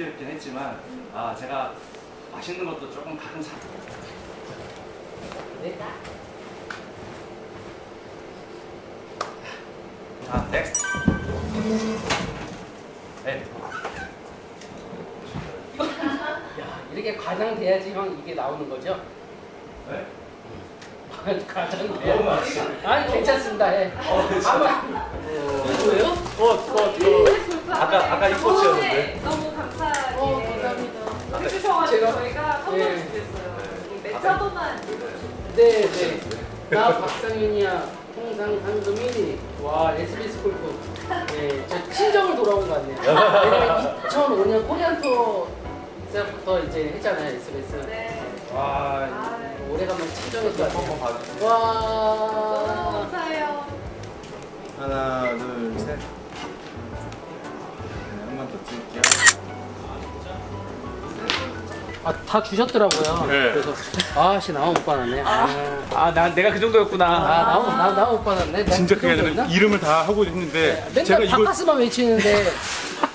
있긴 했지만 아 제가 맛있는 것도 조금 가끔 사. 네. 아 넥스트. 네. 야, 이렇게 과장돼야지만 이게 나오는 거죠? 네. 과장돼야. 너무 맛있어. 아니 괜찮습니다. 예. 어, 괜찮아. 이거예요? 어, 어, 이거 아까 아까 이 꽃이었는데. 너무 감사하게 어, 감사합니다. 해주셔가지고 제가- 저희가 선물 예. 준비했어요. 매차도만 네, 네. 나 박상윤이야. 통상 상금이 와 SBS 골프. 네, 저 친정을 돌아온 것 같네요. 왜냐면 2005년 코리안 투어 때부터 이제 했잖아요 SBS. 네. 와. 아, 오래간만에 친정에서 이거 한번. 봐주세요. 와. 아, 다 주셨더라고요. 네. 그래서 아씨 나만 못 받았네. 아, 아, 난 내가 그 정도였구나. 아 나만 나 나만 못 받았네. 내가 진짜 그 그게 아니라 정도였나? 이름을 다 하고 했는데 네, 맨날 제가 이거 바카스만 외치는데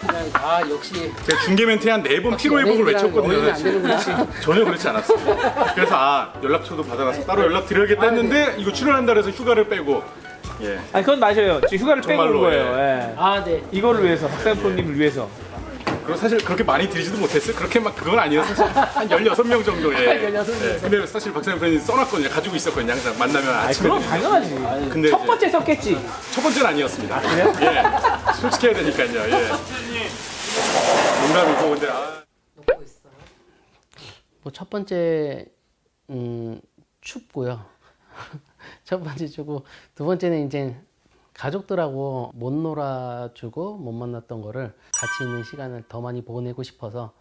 그냥 아 역시 제가 중계 멘트에 한 네 번 피로 회복을 외쳤거든요. 안. 되는구나. 전혀 그렇지 않았어요. 그래서 아 연락처도 받아놔서 따로 연락 드려야겠다 했는데 이거 출연한다 그래서 휴가를 빼고 예 아니, 그건 맞아요. 지금 휴가를 빼고 온 정말로, 거예요. 예. 아 네. 이거를 위해서, 박사님 프로님을 위해서. 그리고 사실 그렇게 많이 드리지도 못했어요. 그렇게 막 그건 아니에요. 사실 한 16명 정도에. 16 명. 예, 근데 사실 박사님 프렌이 써놨거든요. 가지고 있었거든요. 항상 만나면 아침에. 그럼 당연하지. 근데 첫 이제- 번째 썼겠지. 첫 번째는 아니었습니다. 그래요? 예. 솔직해야 되니까요. 예. 농담이고 근데 아. 먹고 있어. 뭐첫 번째 음 춥고요. 첫 번째 춥고 두 번째는 이제 가족들하고 못 놀아주고 못 만났던 거를 같이 있는 시간을 더 많이 보내고 싶어서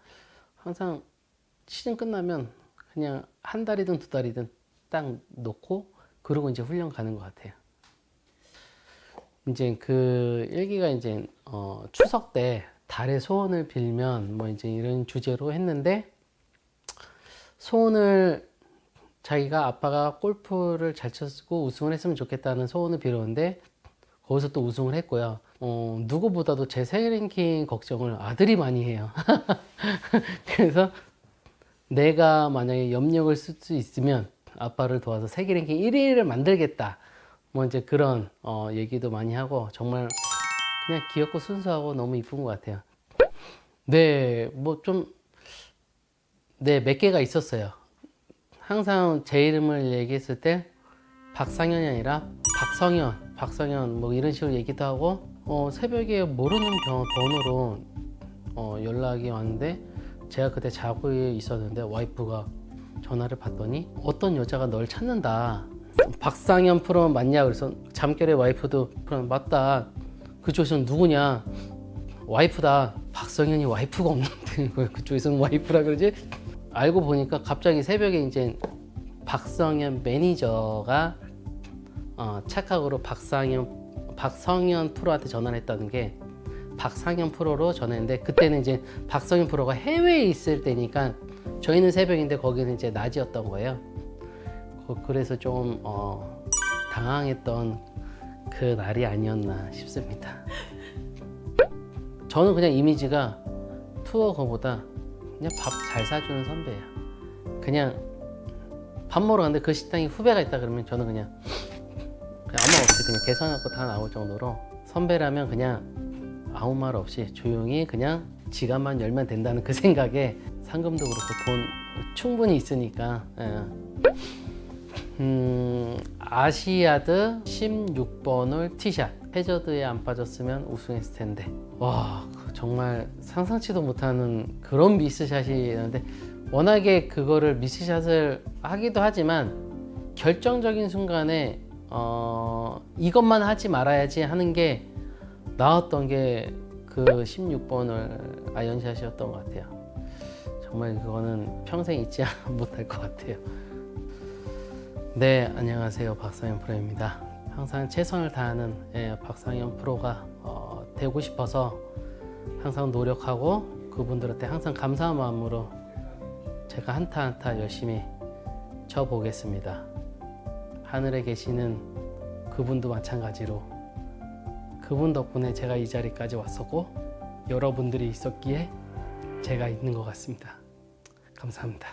항상 시즌 끝나면 그냥 한 달이든 두 달이든 딱 놓고 그러고 이제 훈련 가는 것 같아요. 이제 그 일기가 이제 어, 추석 때 달의 소원을 빌면 뭐 이제 이런 주제로 했는데 소원을 자기가 아빠가 골프를 잘 쳤고 우승을 했으면 좋겠다는 소원을 빌었는데 거기서 또 우승을 했고요. 어, 누구보다도 제 세계 랭킹 걱정을 아들이 많이 해요. 그래서 내가 만약에 염력을 쓸 수 있으면 아빠를 도와서 세계 랭킹 1위를 만들겠다. 뭐 이제 그런 어, 얘기도 많이 하고 정말 그냥 귀엽고 순수하고 너무 이쁜 것 같아요. 네, 뭐 좀, 네, 몇 개가 있었어요. 항상 제 이름을 얘기했을 때 박상현이 아니라 박성현, 박성현 뭐 이런 식으로 얘기도 하고 어, 새벽에 모르는 번- 번호로 어, 연락이 왔는데 제가 그때 자고 있었는데 와이프가 전화를 받더니 어떤 여자가 널 찾는다. 박상현 프로 맞냐? 그래서 잠결에 와이프도 프로 맞다. 그쪽에서는 누구냐? 와이프다. 박성현이 와이프가 없는데 왜 그쪽에서는 와이프라 그러지? 알고 보니까 갑자기 새벽에 이제 박성현 매니저가 어, 착각으로 박상현 박성현 프로한테 전화를 했다는 게 박상현 프로로 전화했는데 그때는 이제 박성현 프로가 해외에 있을 때니까 저희는 새벽인데 거기는 이제 낮이었던 거예요. 그- 그래서 좀 어, 당황했던 그 날이 아니었나 싶습니다. 저는 그냥 이미지가 투어 거보다 그냥 밥 잘 사주는 선배예요. 그냥 밥 먹으러 갔는데 그 식당에 후배가 있다 그러면 저는 그냥 아무 말 없이 그냥 계산하고 다 나올 정도로 선배라면 그냥 아무 말 없이 조용히 그냥 지갑만 열면 된다는 그 생각에 상금도 그렇고 돈 충분히 있으니까 예. 음, 아시아드 16번을 티샷 해저드에 안 빠졌으면 우승했을 텐데 와 정말 상상치도 못하는 그런 미스샷이었는데 워낙에 그거를 미스샷을 하기도 하지만 결정적인 순간에 어, 이것만 하지 말아야지 하는 게 나왔던 게 그 16번을 아이언샷이었던 것 같아요. 정말 그거는 평생 잊지 못할 것 같아요. 네, 안녕하세요. 박상현 프로입니다. 항상 최선을 다하는 예, 박상현 프로가 어, 되고 싶어서 항상 노력하고 그분들한테 항상 감사한 마음으로 제가 한타 한타 열심히 쳐보겠습니다. 하늘에 계시는 그분도 마찬가지로 그분 덕분에 제가 이 자리까지 왔었고 여러분들이 있었기에 제가 있는 것 같습니다. 감사합니다.